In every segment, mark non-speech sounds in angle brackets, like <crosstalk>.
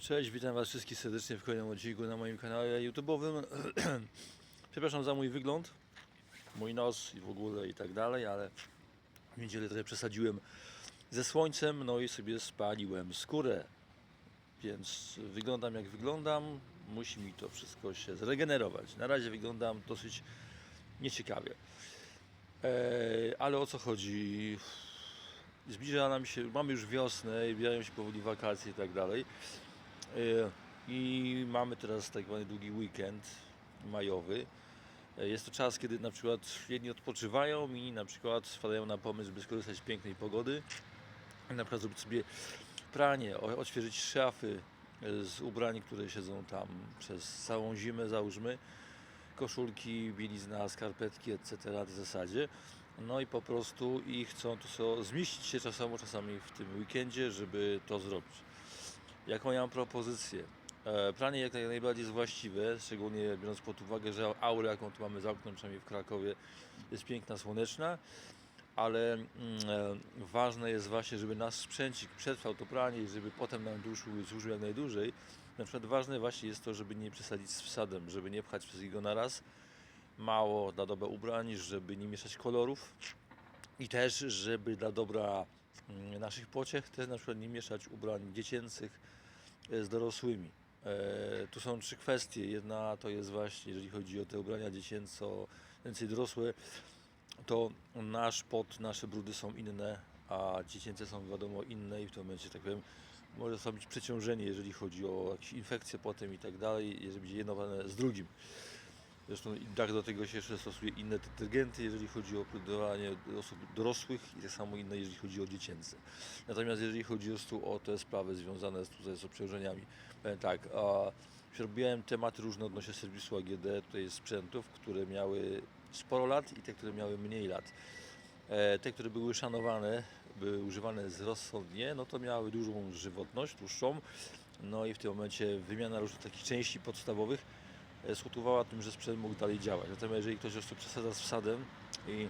Cześć, witam Was wszystkich serdecznie w kolejnym odcinku na moim kanale YouTube'owym. <clears throat> Przepraszam za mój wygląd, mój nos i w ogóle i tak dalej, ale w niedzielę trochę przesadziłem ze słońcem, no i sobie spaliłem skórę. Więc wyglądam jak wyglądam, musi mi to wszystko się zregenerować. Na razie wyglądam dosyć nieciekawie. Eee, ale o co chodzi? Zbliża nam się, mamy już wiosnę i zbliżają się powoli wakacje i tak dalej. E, I mamy teraz tak zwany długi weekend majowy. E, Jest to czas, kiedy na przykład jedni odpoczywają, inni na przykład wpadają na pomysł, by skorzystać z pięknej pogody. I na przykład zrobić sobie pranie, odświeżyć szafy e, z ubrań, które siedzą tam przez całą zimę, załóżmy. Koszulki, bielizna, skarpetki, etc. w zasadzie. No i po prostu i chcą to so, zmieścić się czasowo, czasami w tym weekendzie, żeby to zrobić. Jaką ja mam propozycję? E, Pranie jak naj- najbardziej jest właściwe, szczególnie biorąc pod uwagę, że aura, jaką tu mamy za przynajmniej w Krakowie, jest piękna, słoneczna, ale mm, e, ważne jest właśnie, żeby nasz sprzęcik przetrwał to pranie i żeby potem nam dłużył, służył jak najdłużej. Na przykład ważne właśnie jest to, żeby nie przesadzić z wsadem, żeby nie pchać wszystkiego na raz, mało dla dobra ubrań, żeby nie mieszać kolorów i też, żeby dla dobra mm, naszych pociech też na przykład nie mieszać ubrań dziecięcych z dorosłymi. E, tu są trzy kwestie. Jedna to jest właśnie, jeżeli chodzi o te ubrania dziecięco, więcej dorosłe, to nasz pot, nasze brudy są inne, a dziecięce są wiadomo inne i w tym momencie, tak powiem, może nastąpić przeciążenie, jeżeli chodzi o jakieś infekcje potem i tak dalej, jeżeli będzie jedno z drugim. Zresztą tak do tego się jeszcze stosuje inne detergenty, jeżeli chodzi o prudowanie osób dorosłych i tak samo inne, jeżeli chodzi o dziecięce. Natomiast jeżeli chodzi po prostu o te sprawy związane z, tutaj z obciążeniami, powiem tak, a, robiłem tematy różne odnośnie serwisu AGD, tutaj sprzętów, które miały sporo lat i te, które miały mniej lat. E, Te, które były szanowane, były używane rozsądnie, no to miały dużą żywotność, dłuższą. No i w tym momencie wymiana różnych takich części podstawowych e, skutkowała tym, że sprzęt mógł dalej działać. Natomiast jeżeli ktoś prostu przesadza z wsadem i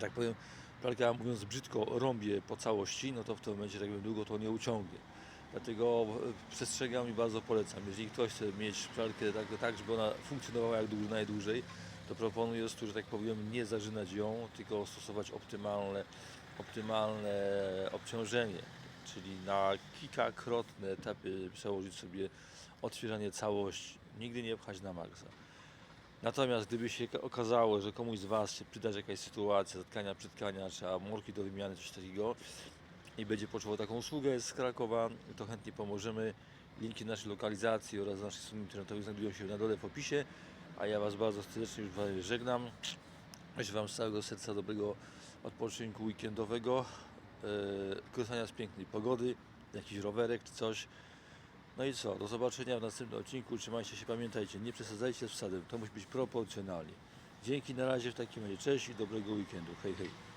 tak powiem, pralka mówiąc brzydko rąbie po całości, no to w tym momencie tak długo to nie uciągnie. Dlatego e, przestrzegam i bardzo polecam. Jeżeli ktoś chce mieć pralkę tak, tak żeby ona funkcjonowała jak dłu- najdłużej, to proponuję że tak powiem, nie zażynać ją, tylko stosować optymalne, optymalne obciążenie, czyli na kilkakrotne etapy przełożyć sobie odświeżanie całości. Nigdy nie pchać na maksa. Natomiast gdyby się okazało, że komuś z Was się przydarzy jakaś sytuacja, zatkania, przytkania, czy amorki do wymiany, coś takiego i będzie potrzebował taką usługę z Krakowa, to chętnie pomożemy. Linki naszej lokalizacji oraz naszych stron internetowych znajdują się na dole w opisie, a ja Was bardzo serdecznie już Was żegnam. Życzę Wam z całego serca dobrego odpoczynku weekendowego, yy, korzystania z pięknej pogody, jakiś rowerek czy coś. No i co, do zobaczenia w następnym odcinku. Trzymajcie się, pamiętajcie, nie przesadzajcie z wsadem, to musi być proporcjonalnie. Dzięki, na razie w takim razie, cześć i dobrego weekendu. Hej, hej.